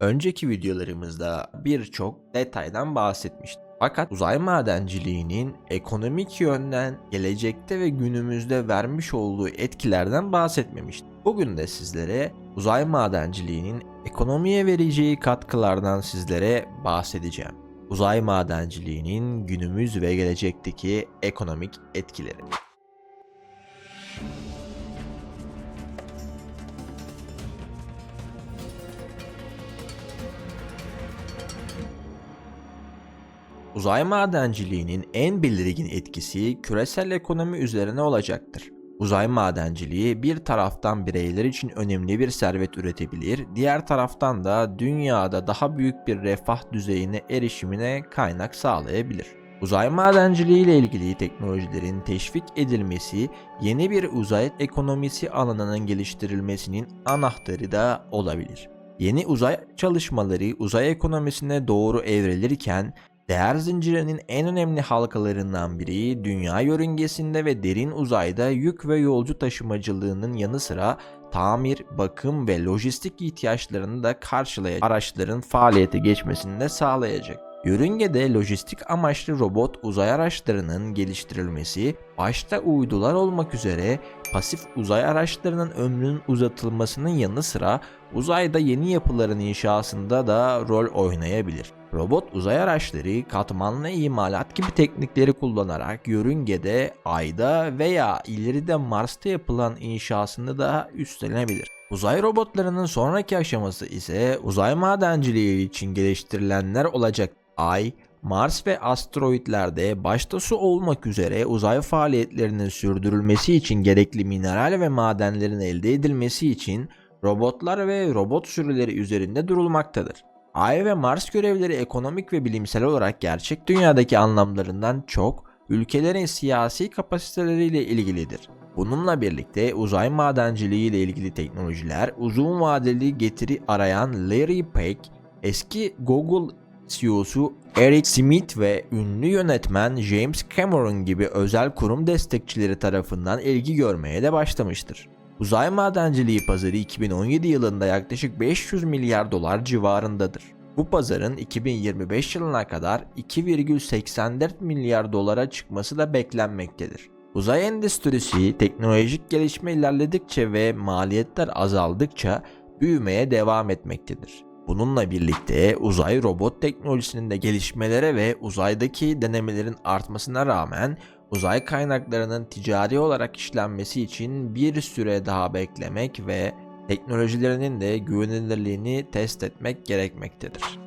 Önceki videolarımızda birçok detaydan bahsetmiştik. Fakat uzay madenciliğinin ekonomik yönden gelecekte ve günümüzde vermiş olduğu etkilerden bahsetmemiştik. Bugün de sizlere uzay madenciliğinin ekonomiye vereceği katkılardan sizlere bahsedeceğim. Uzay madenciliğinin günümüz ve gelecekteki ekonomik etkileri. Uzay madenciliğinin en belirgin etkisi küresel ekonomi üzerine olacaktır. Uzay madenciliği bir taraftan bireyler için önemli bir servet üretebilir, diğer taraftan da dünyada daha büyük bir refah düzeyine erişimine kaynak sağlayabilir. Uzay madenciliği ile ilgili teknolojilerin teşvik edilmesi, yeni bir uzay ekonomisi alanının geliştirilmesinin anahtarı da olabilir. Yeni uzay çalışmaları uzay ekonomisine doğru evrilirken Değer zincirinin en önemli halkalarından biri dünya yörüngesinde ve derin uzayda yük ve yolcu taşımacılığının yanı sıra tamir, bakım ve lojistik ihtiyaçlarını da karşılayacak araçların faaliyete geçmesini de sağlayacak. Yörüngede lojistik amaçlı robot uzay araçlarının geliştirilmesi, başta uydular olmak üzere pasif uzay araçlarının ömrünün uzatılmasının yanı sıra uzayda yeni yapıların inşasında da rol oynayabilir. Robot uzay araçları katmanlı imalat gibi teknikleri kullanarak yörüngede, ayda veya ileride Mars'ta yapılan inşasını da üstlenebilir. Uzay robotlarının sonraki aşaması ise uzay madenciliği için geliştirilenler olacak. Ay, Mars ve asteroidlerde başta su olmak üzere uzay faaliyetlerinin sürdürülmesi için gerekli mineral ve madenlerin elde edilmesi için robotlar ve robot sürüleri üzerinde durulmaktadır. Ay ve Mars görevleri ekonomik ve bilimsel olarak gerçek dünyadaki anlamlarından çok ülkelerin siyasi kapasiteleriyle ilgilidir. Bununla birlikte uzay madenciliği ile ilgili teknolojiler uzun vadeli getiri arayan Larry Page, eski Google CEO'su Eric Schmidt ve ünlü yönetmen James Cameron gibi özel kurum destekçileri tarafından ilgi görmeye de başlamıştır. Uzay madenciliği pazarı 2017 yılında yaklaşık 500 milyar dolar civarındadır. Bu pazarın 2025 yılına kadar 2,84 milyar dolara çıkması da beklenmektedir. Uzay endüstrisi teknolojik gelişme ilerledikçe ve maliyetler azaldıkça büyümeye devam etmektedir. Bununla birlikte uzay robot teknolojisinin de gelişmelere ve uzaydaki denemelerin artmasına rağmen uzay kaynaklarının ticari olarak işlenmesi için bir süre daha beklemek ve teknolojilerinin de güvenilirliğini test etmek gerekmektedir.